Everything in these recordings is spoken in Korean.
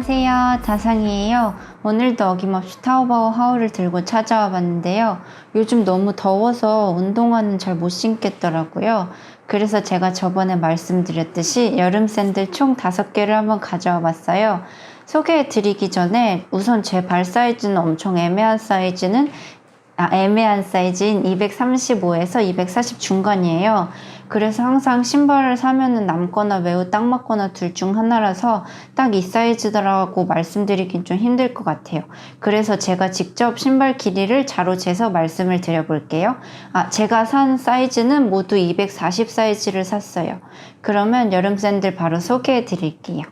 안녕하세요. 다상이에요. 오늘도 어김없이 타오바오 하울을 들고 찾아와 봤는데요. 요즘 너무 더워서 운동화는 잘 못 신겠더라고요. 그래서 제가 저번에 말씀드렸듯이 여름 샌들 총 5개를 한번 가져와 봤어요. 소개해 드리기 전에 우선 제 발 사이즈는 엄청 애매한 사이즈는 아, 애매한 사이즈인 235에서 240 중간이에요. 그래서 항상 신발을 사면은 남거나 매우 딱 맞거나 둘 중 하나라서 딱 이 사이즈더라고 말씀드리긴 좀 힘들 것 같아요. 그래서 제가 직접 신발 길이를 자로 재서 말씀을 드려볼게요. 아, 제가 산 사이즈는 모두 240 사이즈를 샀어요. 그러면 여름 샌들 바로 소개해 드릴게요.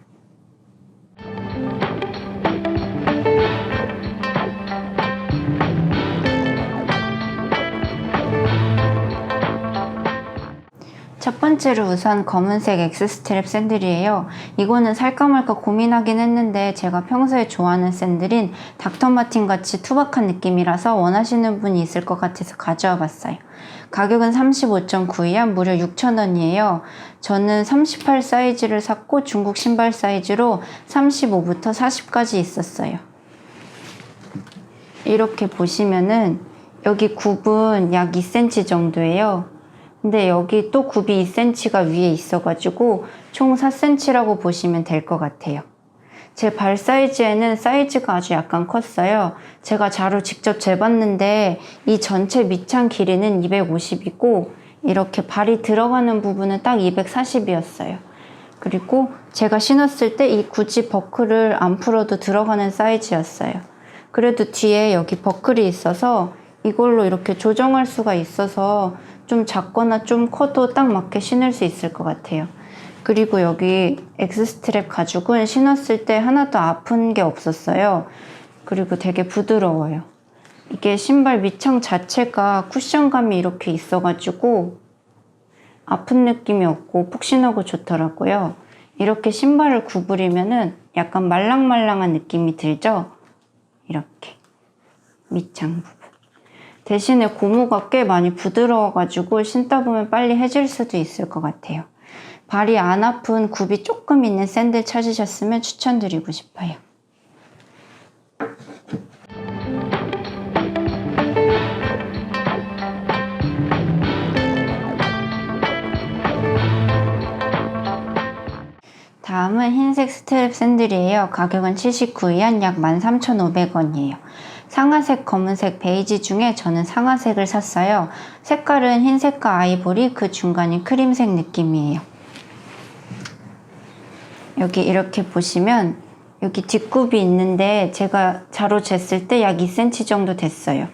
번째로 우선 검은색 엑스스트랩 샌들이에요. 이거는 살까 말까 고민하긴 했는데 제가 평소에 좋아하는 샌들인 닥터마틴 같이 투박한 느낌이라서 원하시는 분이 있을 것 같아서 가져와 봤어요. 가격은 35.9위안 무려 6,000원이에요. 저는 38 사이즈를 샀고 중국 신발 사이즈로 35부터 40까지 있었어요. 이렇게 보시면은 여기 굽은 약 2cm 정도예요. 근데 여기 또 굽이 2cm가 위에 있어가지고 총 4cm라고 보시면 될 것 같아요. 제 발 사이즈에는 사이즈가 아주 약간 컸어요. 제가 자로 직접 재봤는데 이 전체 밑창 길이는 250이고 이렇게 발이 들어가는 부분은 딱 240이었어요. 그리고 제가 신었을 때 이 굳이 버클을 안 풀어도 들어가는 사이즈였어요. 그래도 뒤에 여기 버클이 있어서 이걸로 이렇게 조정할 수가 있어서 좀 작거나 좀 커도 딱 맞게 신을 수 있을 것 같아요. 그리고 여기 엑스스트랩 가죽은 신었을 때 하나도 아픈 게 없었어요. 그리고 되게 부드러워요. 이게 신발 밑창 자체가 쿠션감이 이렇게 있어가지고 아픈 느낌이 없고 푹신하고 좋더라고요. 이렇게 신발을 구부리면은 약간 말랑말랑한 느낌이 들죠? 이렇게 밑창 부분. 대신에 고무가 꽤 많이 부드러워가지고 신다 보면 빨리 해질 수도 있을 것 같아요. 발이 안 아픈 굽이 조금 있는 샌들 찾으셨으면 추천드리고 싶어요. 다음은 흰색 스트랩 샌들이에요. 가격은 79위안 약 13,500원이에요. 상아색, 검은색, 베이지 중에 저는 상아색을 샀어요. 색깔은 흰색과 아이보리, 그 중간이 크림색 느낌이에요. 여기 이렇게 보시면 여기 뒷굽이 있는데 제가 자로 쟀을 때 약 2cm 정도 됐어요.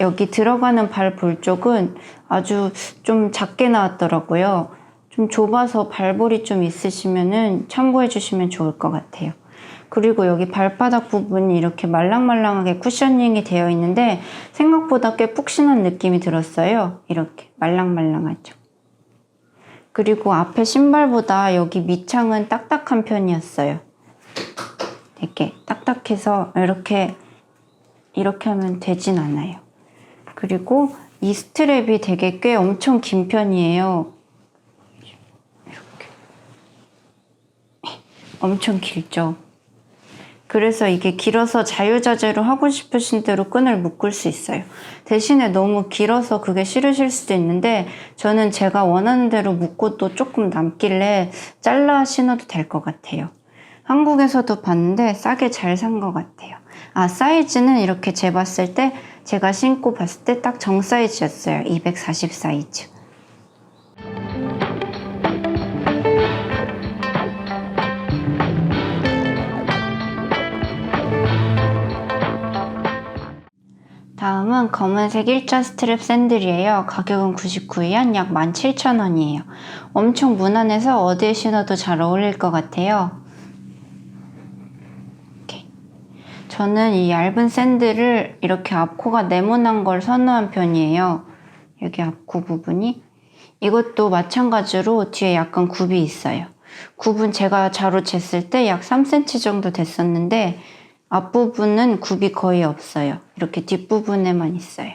여기 들어가는 발 볼 쪽은 아주 좀 작게 나왔더라고요. 좀 좁아서 발볼이 좀 있으시면은 참고해 주시면 좋을 것 같아요. 그리고 여기 발바닥 부분이 이렇게 말랑말랑하게 쿠셔닝이 되어 있는데 생각보다 꽤 푹신한 느낌이 들었어요. 이렇게 말랑말랑하죠. 그리고 앞에 신발보다 여기 밑창은 딱딱한 편이었어요. 이렇게 딱딱해서 이렇게 이렇게 하면 되진 않아요. 그리고 이 스트랩이 되게 꽤 엄청 긴 편이에요. 이렇게 엄청 길죠. 그래서 이게 길어서 자유자재로 하고 싶으신 대로 끈을 묶을 수 있어요. 대신에 너무 길어서 그게 싫으실 수도 있는데 저는 제가 원하는 대로 묶고 또 조금 남길래 잘라 신어도 될 것 같아요. 한국에서도 봤는데 싸게 잘 산 것 같아요. 아, 사이즈는 이렇게 재봤을 때 제가 신고 봤을 때 딱 정 사이즈였어요. 240 사이즈. 다음은 검은색 일자 스트랩 샌들이에요. 가격은 99위안 약 17,000원이에요. 엄청 무난해서 어디에 신어도 잘 어울릴 것 같아요. 저는 이 얇은 샌들을 이렇게 앞코가 네모난 걸 선호한 편이에요. 여기 앞코 부분이. 이것도 마찬가지로 뒤에 약간 굽이 있어요. 굽은 제가 자로 쟀을 때 약 3cm 정도 됐었는데 앞부분은 굽이 거의 없어요. 이렇게 뒷부분에만 있어요.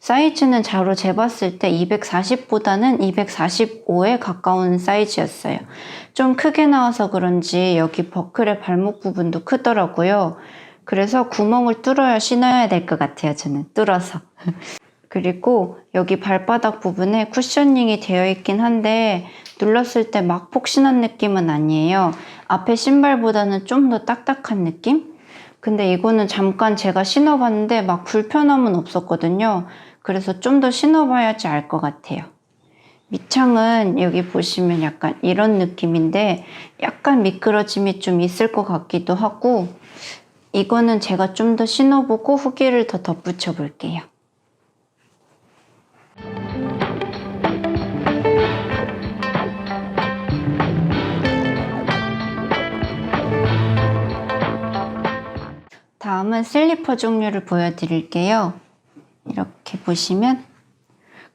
사이즈는 자로 재봤을 때 240보다는 245에 가까운 사이즈였어요. 좀 크게 나와서 그런지 여기 버클의 발목 부분도 크더라고요. 그래서 구멍을 뚫어야 신어야 될 것 같아요. 저는 뚫어서. 그리고 여기 발바닥 부분에 쿠셔닝이 되어 있긴 한데 눌렀을 때 막 폭신한 느낌은 아니에요. 앞에 신발보다는 좀 더 딱딱한 느낌? 근데 이거는 잠깐 제가 신어봤는데 막 불편함은 없었거든요. 그래서 좀 더 신어봐야지 알 것 같아요. 밑창은 여기 보시면 약간 이런 느낌인데 약간 미끄러짐이 좀 있을 것 같기도 하고 이거는 제가 좀 더 신어보고 후기를 더 덧붙여 볼게요. 다음은 슬리퍼 종류를 보여드릴게요. 이렇게 보시면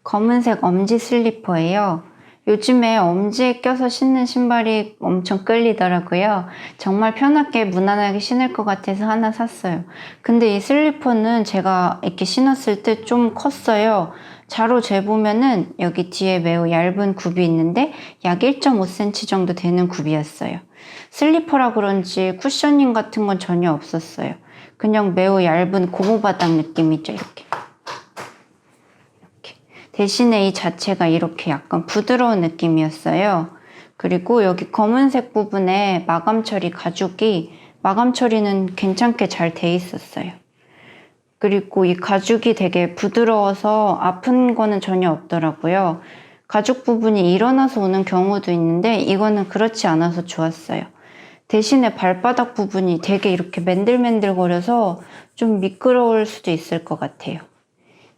검은색 엄지 슬리퍼예요. 요즘에 엄지에 껴서 신는 신발이 엄청 끌리더라고요. 정말 편하게 무난하게 신을 것 같아서 하나 샀어요. 근데 이 슬리퍼는 제가 이렇게 신었을 때 좀 컸어요. 자로 재보면은 여기 뒤에 매우 얇은 굽이 있는데 약 1.5cm 정도 되는 굽이었어요. 슬리퍼라 그런지 쿠셔닝 같은 건 전혀 없었어요. 그냥 매우 얇은 고무바닥 느낌이죠, 이렇게. 이렇게. 대신에 이 자체가 이렇게 약간 부드러운 느낌이었어요. 그리고 여기 검은색 부분에 마감 처리 가죽이 마감 처리는 괜찮게 잘 돼 있었어요. 그리고 이 가죽이 되게 부드러워서 아픈 거는 전혀 없더라고요. 가죽 부분이 일어나서 오는 경우도 있는데 이거는 그렇지 않아서 좋았어요. 대신에 발바닥 부분이 되게 이렇게 맨들맨들 거려서 좀 미끄러울 수도 있을 것 같아요.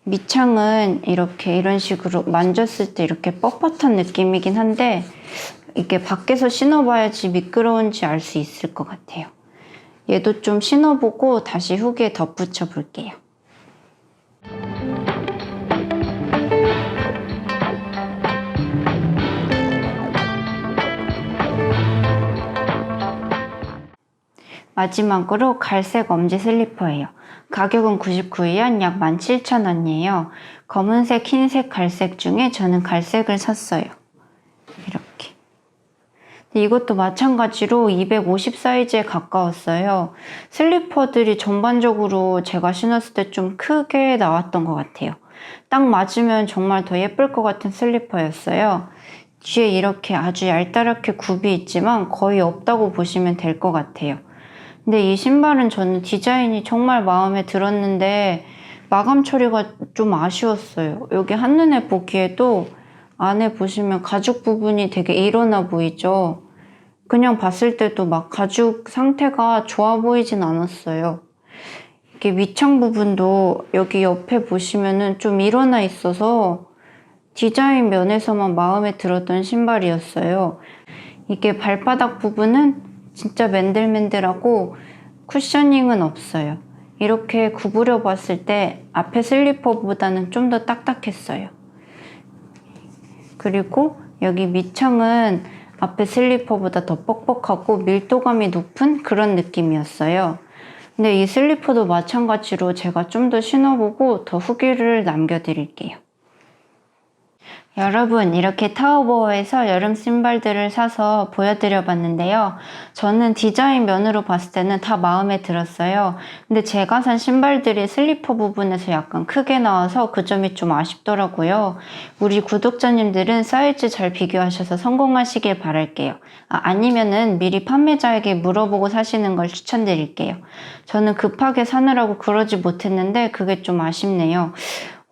밑창은 이렇게 이런 식으로 만졌을 때 이렇게 뻣뻣한 느낌이긴 한데 이게 밖에서 신어봐야지 미끄러운지 알 수 있을 것 같아요. 얘도 좀 신어보고 다시 후기에 덧붙여 볼게요. 마지막으로 갈색 엄지 슬리퍼예요. 가격은 99위안 약 17,000원이에요. 검은색, 흰색, 갈색 중에 저는 갈색을 샀어요. 이것도 마찬가지로 250 사이즈에 가까웠어요. 슬리퍼들이 전반적으로 제가 신었을 때 좀 크게 나왔던 것 같아요. 딱 맞으면 정말 더 예쁠 것 같은 슬리퍼였어요. 뒤에 이렇게 아주 얄다랗게 굽이 있지만 거의 없다고 보시면 될 것 같아요. 근데 이 신발은 저는 디자인이 정말 마음에 들었는데 마감 처리가 좀 아쉬웠어요. 여기 한눈에 보기에도 안에 보시면 가죽 부분이 되게 일어나 보이죠? 그냥 봤을 때도 막 가죽 상태가 좋아 보이진 않았어요. 이게 밑창 부분도 여기 옆에 보시면은 좀 일어나 있어서 디자인 면에서만 마음에 들었던 신발이었어요. 이게 발바닥 부분은 진짜 맨들맨들하고 쿠셔닝은 없어요. 이렇게 구부려 봤을 때 앞에 슬리퍼보다는 좀 더 딱딱했어요. 그리고 여기 밑창은 앞에 슬리퍼보다 더 뻑뻑하고 밀도감이 높은 그런 느낌이었어요. 근데 이 슬리퍼도 마찬가지로 제가 좀 더 신어보고 더 후기를 남겨드릴게요. 여러분 이렇게 타오버에서 여름 신발들을 사서 보여드려 봤는데요. 저는 디자인 면으로 봤을 때는 다 마음에 들었어요. 근데 제가 산 신발들이 슬리퍼 부분에서 약간 크게 나와서 그 점이 좀 아쉽더라고요. 우리 구독자님들은 사이즈 잘 비교하셔서 성공하시길 바랄게요. 아, 아니면은 미리 판매자에게 물어보고 사시는 걸 추천드릴게요. 저는 급하게 사느라고 그러지 못했는데 그게 좀 아쉽네요.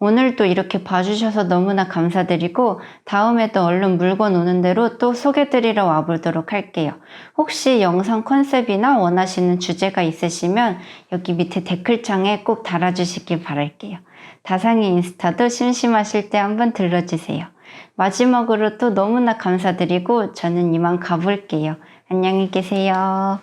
오늘도 이렇게 봐주셔서 너무나 감사드리고 다음에도 얼른 물건 오는 대로 또 소개드리러 와보도록 할게요. 혹시 영상 컨셉이나 원하시는 주제가 있으시면 여기 밑에 댓글창에 꼭 달아주시길 바랄게요. 다상이 인스타도 심심하실 때 한번 들러주세요. 마지막으로 또 너무나 감사드리고 저는 이만 가볼게요. 안녕히 계세요.